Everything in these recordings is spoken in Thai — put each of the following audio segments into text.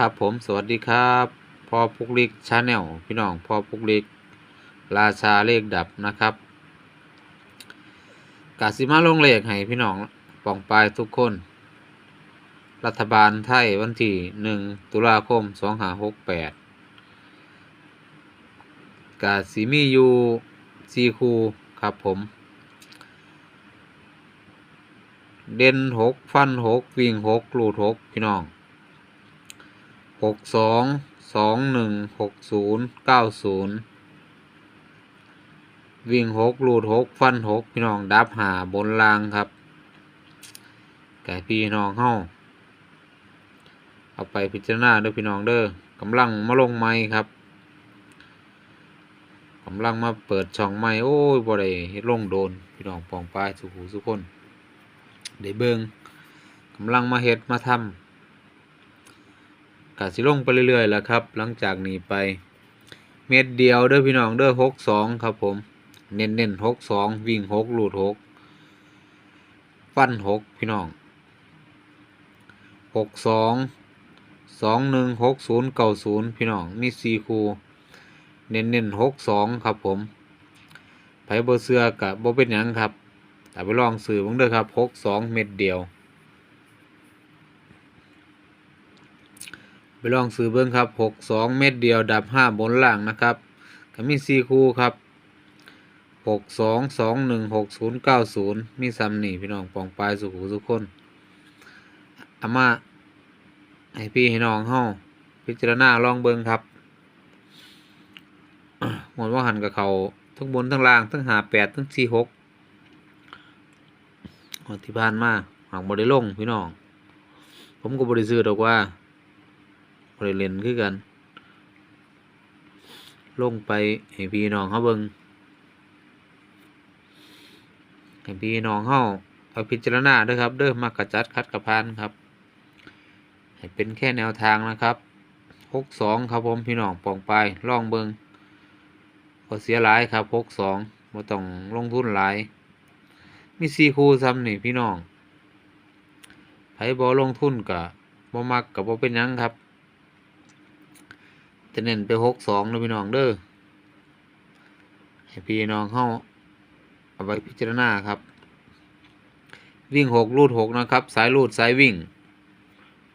ครับผมสวัสดีครับพอพุกลิกชาแนลพี่น้องพอพุกลิกราชาเลขดับนะครับกาสิมาลงเลขให้พี่น้องปองปลายทุกคน รัฐบาลไทยวันที่หนึ่งตุลาคมสองหาหกแปดกาสิมียูซีคูครับผม เด่นหกฟันหกวิ่งหกลูดหกพี่น้อง หกสองสองหนึ่งหกศูนย์เก้าศูนย์วิ่งหกลูดหกฟันหกพี่น้องดับหาบนรางครับแก่พี่น้องเฮาเอาไปพิจารณาเด้อพี่น้องเด้อกำลังมาลงไม้ครับกำลังมาเปิดช่องไม้โอ้ยบ่ได้ลงโดน พี่น้องปองปลายสุขูสุกคนได้เบิงกำลังมาเฮ็ดมาทำ กาสิลงไปเรื่อยๆแล้วครับ หลังจากนี้ไป เม็ดเดียวเด้อพี่น้องเด้อหกสองครับผม เน้นเน้นหกสองวิ่งหกลูดหกฟันหกพี่น้องหกสองสองหนึ่งหกศูนย์เก้าศูนย์พี่น้องมีสี่คูเน้นเน้นหกสองครับผมไผบ่เสือกับบ่เป็นยังครับแต่ไปลองสื่อบ้างเด้อครับหกสองเม็ดเดียว ไปลองซื้อเบิ้งครับหกสองเม็ดเดียวดับห้าบนล่างนะครับก็มีสี่คู่ครับหกสองสองหนึ่งหกศูนย์เก้าศูนย์มีซ้ำนี่พี่น้องปองปลายสุขุสุขคนอามาให้พี่ให้น้องเฮาพิจารณาลองเบิ้งครับหมดว่าหันกับเขาทั้งบนทั้งล่างทั้งหาแปดทั้งสี่หกงวดที่ผ่านมาหางบริลงพี่น้อง ผมก็บริซื้อดอกว่า บริเลนคือกัน ลงไปให้พี่น้องเขาเบิงให้พี่น้องเขาเอาพิจารณาด้อครับ เด้อมากระจัดคัดกระพานครับ ให้เป็นแค่แนวทางนะครับหกสองครับผมพี่น้องปองไปล่องเบิงพอเสียหลายครับหกสองมาต้องลงทุนหลาย มีซีคูซ้ำนี่พี่น้องไผบอลงทุนกะบ่มักกับบ่เป็นยังครับ จะเน้นไปหกสองนะพี่น้องเด้อให้พี่น้องเข้าเอาไปพิจารณาครับ วิ่งหกลูดหกนะครับ สายลูดสายวิ่ง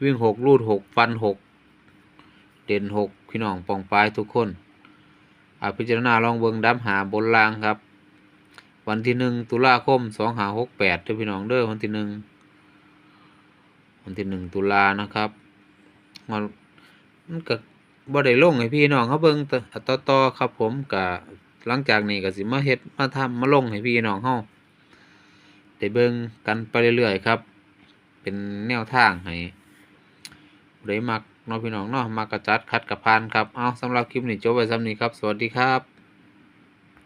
วิ่งหกลูดหกฟันหกเด่นหกพี่น้องปองปลายทุกคนเอาพิจารณาลองเบิงดับหาบนรางครับ วันที่หนึ่งตุลาคมสองหาหกแปดเด้อพี่น้องเด้อวันที่หนึ่งวันที่หนึ่งตุลานะครับมันมันก็ บ่ได้ลงให้พี่น้องเขาเบิ่งต่อต่อครับผมกะหลังจากนี้ก็สิมาเฮ็ดมาทำมาลงให้พี่น้องเฮาได้เบิ่งกันไปเรื่อยๆครับ เป็นแนวทางให้ได้มักเนาะพี่น้องเนาะมากระจัดคัดกระพานครับเอาสำหรับคลิปนี้จบไว้ซ้ำนี้ครับ สวัสดีครับ